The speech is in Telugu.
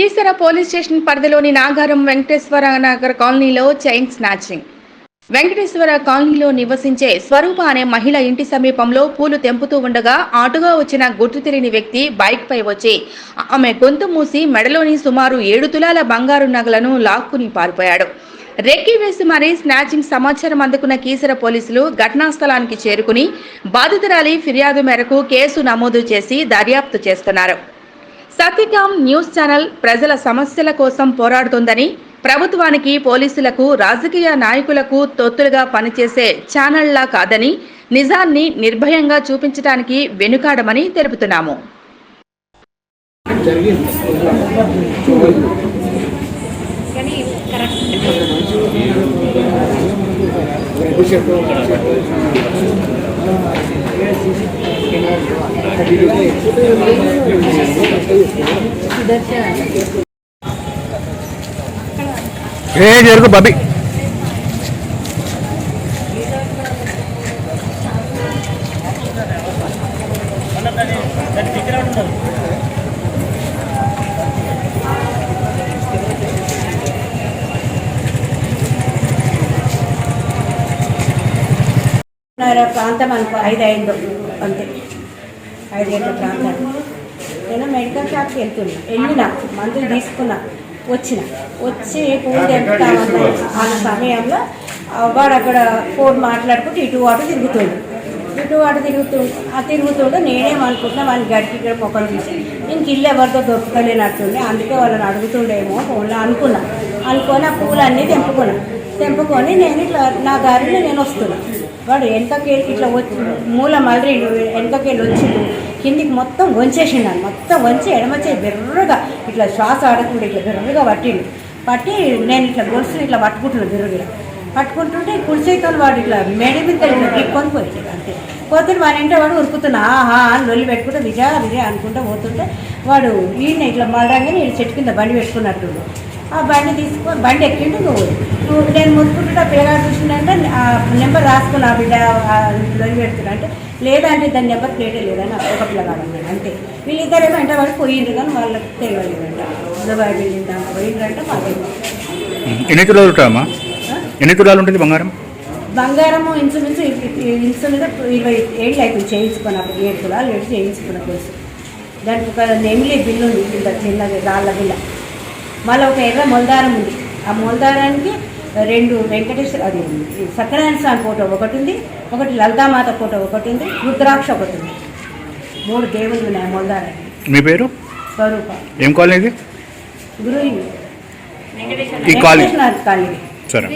కీసర పోలీస్ స్టేషన్ పరిధిలోని నాగారం వెంకటేశ్వర నగర్ కాలనీలో చైన్ స్నాచింగ్. వెంకటేశ్వర కాలనీలో నివసించే స్వరూప అనే మహిళ ఇంటి సమీపంలో పూలు తెంపుతూ ఉండగా ఆటుగా వచ్చిన గుర్తు తెలియని వ్యక్తి బైక్పై వచ్చి ఆమె గొంతు మూసి మెడలోని సుమారు ఏడు తులాల బంగారు నగలను లాక్కుని పారిపోయాడు. రెక్కి వేసి మరీ స్నాచింగ్ సమాచారం అందుకున్న కీసర పోలీసులు ఘటనా స్థలానికి చేరుకుని బాధితురాలి ఫిర్యాదు మేరకు కేసు నమోదు చేసి దర్యాప్తు చేస్తున్నారు. సత్యకాం న్యూస్ ఛానల్ ప్రజల సమస్యల కోసం పోరాడుతోందని ప్రభుత్వానికి పోలీసులకు రాజకీయ నాయకులకు తొత్తులుగా పనిచేసే ఛానళ్ళా కాదని నిజాన్ని నిర్భయంగా చూపించడానికి వెనుకాడమని తెలుపుతున్నాము. ఏ జరుగు బాబీ? ప్రాంతం అనుకో ఐదు ఐదు అంతే. ఐదేళ్ళ ప్రాంతం నేను మెడికల్ షాప్కి వెళ్తున్నా. వెళ్ళిన మందులు తీసుకున్నా వచ్చిన. వచ్చి పూలు తెంపుతామన్న ఆ సమయంలో వాడు అక్కడ ఫోన్ మాట్లాడుకుంటూ ఇటు అటు తిరుగుతుండు. ఇటు అటు తిరుగుతూ ఆ తిరుగుతుంటే నేనేమనుకుంటున్నా వాళ్ళని గడికి ఇక్కడ మొక్కలు తీసి ఇంక ఇల్లు ఎవరితో దొరకలేనట్టుండే అందుకే వాళ్ళని అడుగుతుండేమో ఫోన్లో అనుకున్నా. అనుకొని ఆ పూలన్నీ తెంపుకున్నా. తెంపుకొని నేను ఇట్లా నా దారిలో నేను వస్తున్నా. వాడు ఎంతకేళ్ళు ఇట్లా వచ్చి మూల మళ్ళీ ఎంతకేళ్ళు వచ్చిండు కిందికి మొత్తం వంచేసిండు మొత్తం వంచి ఎడమచే బెర్రగా ఇట్లా శ్వాస ఆడకుండా ఇట్లా బెర్రగా పట్టిండు. పట్టి నేను ఇట్లా గొలుసుని ఇట్లా పట్టుకుంటున్నాను బెర్రగా. పట్టుకుంటుంటే కుడి వాడు ఇట్లా మేడ మీద ఇట్లా గిక్కొని పోయింది అంతే. పోతుంటే వాడి ఇంట వాడు ఉరుకుతున్నా ఆహా అని లొల్లి పెట్టుకుంటే విజయ విజయ అనుకుంటూ పోతుంటే వాడు ఈయన ఇట్లా మళ్ళంగానే చెట్టు కింద బండి పెట్టుకున్నట్టు ఆ బండి తీసుకొని బండి ఎక్కిండు నువ్వు. నువ్వు నేను ముట్టుకుంటుంటే పిల్లగాడు చూసిందంటే ఆ నెంబర్ రాసుకుని ఆ బిడ్డ ఆ లొల్లి పెడుతున్నా అంటే లేదంటే దాని నెంబర్ ప్లేటే లేదని ఒక పిల్లగాడు అన్నాడు అంతే. వీళ్ళిద్దరేమో వెంట వాడు పోయిండ్రు కానీ వాళ్ళకి తెలియలేదంట. దుబాయ్ వెళ్ళిన దాకా పోయిండ్రంటే మాకు ఎన్ని తులాలు ఉంటాయమ్మా? ఎన్ని తులాలు ఉంటుంది బంగారం? బంగారము ఇన్సూరెన్స్ ఇన్సూరెన్స్ ఇరవై ఏళ్ళు అవుతుంది చేయించుకున్న ఏడు తులాలు ఏడు చేయించుకున్న తెలుసు దానికి ఒక నెమిలి బిల్లు ఉంది ఇంత చిన్నది రాళ్ళ బిల్ల. మళ్ళీ ఒక ఎర్ర మొలదారం ఉంది. ఆ మొలదారానికి రెండు వెంకటేశ్వర అది సత్యనారాయణ స్వామి ఫోటో ఒకటి ఉంది ఒకటి లలితామాత ఫోటో ఒకటి ఉంది రుద్రాక్ష ఒకటి ఉంది. మూడు దేవుళ్ళు ఉన్నాయి ఆ మొలదారానికి మీ పేరు? స్వరూప. ఏం ఇది గురు ఈ కాలనీ సరే.